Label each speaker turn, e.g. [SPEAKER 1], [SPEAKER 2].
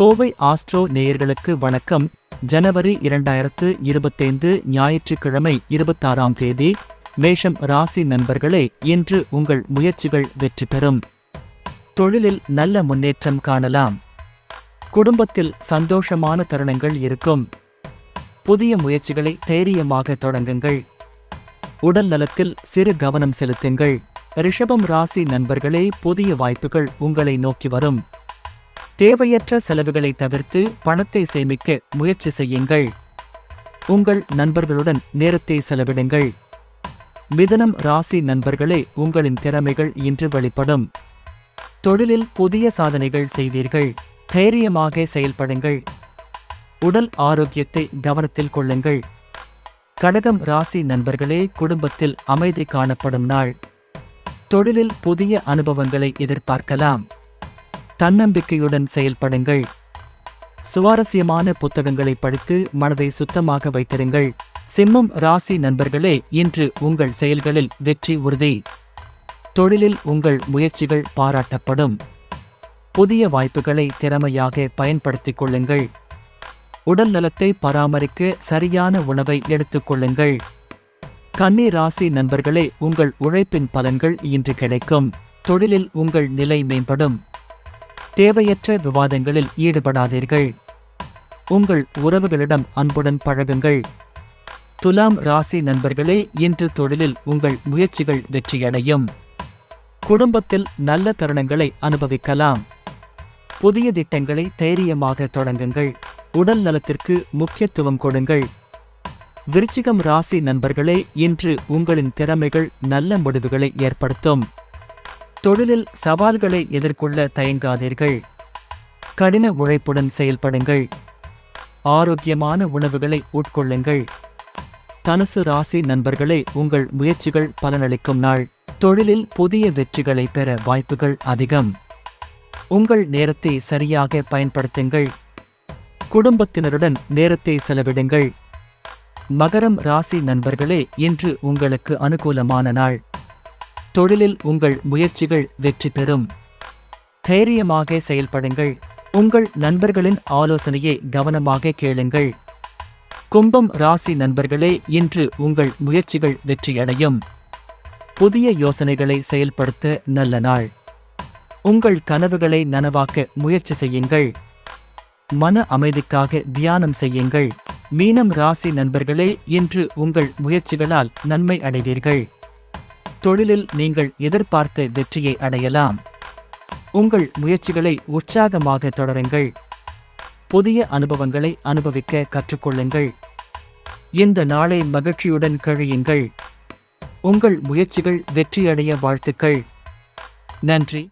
[SPEAKER 1] Kovai astro நேயர்களுக்கு வணக்கம். ஜனவரி இரண்டாயிரத்து இருபத்தைந்து ஞாயிற்றுக்கிழமை இருபத்தாறாம் தேதி மேஷம் ராசி நண்பர்களே இன்று உங்கள் முயற்சிகள் வெற்றி பெறும். தொழிலில் நல்ல முன்னேற்றம் காணலாம். குடும்பத்தில் சந்தோஷமான தருணங்கள் இருக்கும். புதிய முயற்சிகளை தைரியமாக தொடங்குங்கள். உடல் நலத்தில் சிறு கவனம் செலுத்துங்கள். ரிஷபம் ராசி நண்பர்களே புதிய வாய்ப்புகள் உங்களை நோக்கி வரும். தேவையற்ற செலவுகளை தவிர்த்து பணத்தை சேமிக்க முயற்சி செய்யுங்கள். உங்கள் நண்பர்களுடன் நேரத்தை செலவிடுங்கள். மிதனம் ராசி நண்பர்களே உங்களின் திறமைகள் இன்று வெளிப்படும். தொழிலில் புதிய சாதனைகள் செய்வீர்கள் தைரியமாக செயல்படுங்கள். உடல் ஆரோக்கியத்தை கவனத்தில் கொள்ளுங்கள். கடகம் ராசி நண்பர்களே குடும்பத்தில் அமைதி காணப்படும் நாள். தொழிலில் புதிய அனுபவங்களை எதிர்பார்க்கலாம். தன்னம்பிக்கையுடன் செயல்படுங்கள். சுவாரஸ்யமான புத்தகங்களை படித்து மனதை சுத்தமாக வைத்திருங்கள். சிம்மம் ராசி நண்பர்களே இன்று உங்கள் செயல்களில் வெற்றி உறுதி. தொழிலில் உங்கள் முயற்சிகள் பாராட்டப்படும். புதிய வாய்ப்புகளை திறமையாக பயன்படுத்திக் கொள்ளுங்கள். உடல் நலத்தை பராமரிக்க சரியான உணவை எடுத்துக்கொள்ளுங்கள் கன்னி ராசி நண்பர்களே உங்கள் உழைப்பின் பலன்கள் இன்று கிடைக்கும். தொழிலில் உங்கள் நிலை மேம்படும். தேவையற்ற விவாதங்களில் ஈடுபடாதீர்கள். உங்கள் உறவுகளிடம் அன்புடன் பழகுங்கள். துலாம் ராசி நண்பர்களே இன்று தொழிலில் உங்கள் முயற்சிகள் வெற்றியடையும். குடும்பத்தில் நல்ல தருணங்களை அனுபவிக்கலாம். புதிய திட்டங்களை தைரியமாக தொடங்குங்கள். உடல் நலத்திற்கு முக்கியத்துவம் கொடுங்கள். விருச்சிகம் ராசி நண்பர்களே இன்று உங்களின் திறமைகள் நல்ல முடிவுகளை ஏற்படுத்தும். தொழிலில் சவால்களை எதிர்கொள்ள தயங்காதீர்கள். கடின உழைப்புடன் செயல்படுங்கள். ஆரோக்கியமான உணவுகளை உட்கொள்ளுங்கள். தனுசு ராசி நண்பர்களே உங்கள் முயற்சிகள் பலனளிக்கும் நாள். தொழிலில் புதிய வெற்றிகளை பெற வாய்ப்புகள் அதிகம். உங்கள் நேரத்தை சரியாக பயன்படுத்துங்கள். குடும்பத்தினருடன் நேரத்தை செலவிடுங்கள். மகரம் ராசி நண்பர்களே இன்று உங்களுக்கு அனுகூலமான நாள். தொழிலில் உங்கள் முயற்சிகள் வெற்றி பெறும். தைரியமாக செயல்படுங்கள். உங்கள் நண்பர்களின் ஆலோசனையை கவனமாக கேளுங்கள். கும்பம் ராசி நண்பர்களே இன்று உங்கள் முயற்சிகள் வெற்றியடையும். புதிய யோசனைகளை செயல்படுத்த நல்ல நாள். உங்கள் கனவுகளை நனவாக்க முயற்சி செய்யுங்கள். மன அமைதிக்காக தியானம் செய்யுங்கள். மீனம் ராசி நண்பர்களே இன்று உங்கள் முயற்சிகளால் நன்மை அடைவீர்கள். தொழிலில் நீங்கள் எதிர்பார்த்த வெற்றியை அடையலாம். உங்கள் முயற்சிகளை உற்சாகமாக தொடருங்கள். புதிய அனுபவங்களை அனுபவிக்க கற்றுக்கொள்ளுங்கள். இந்த நாளை மகிழ்ச்சியுடன் கழியுங்கள். உங்கள் முயற்சிகள் வெற்றியடைய வாழ்த்துக்கள். நன்றி.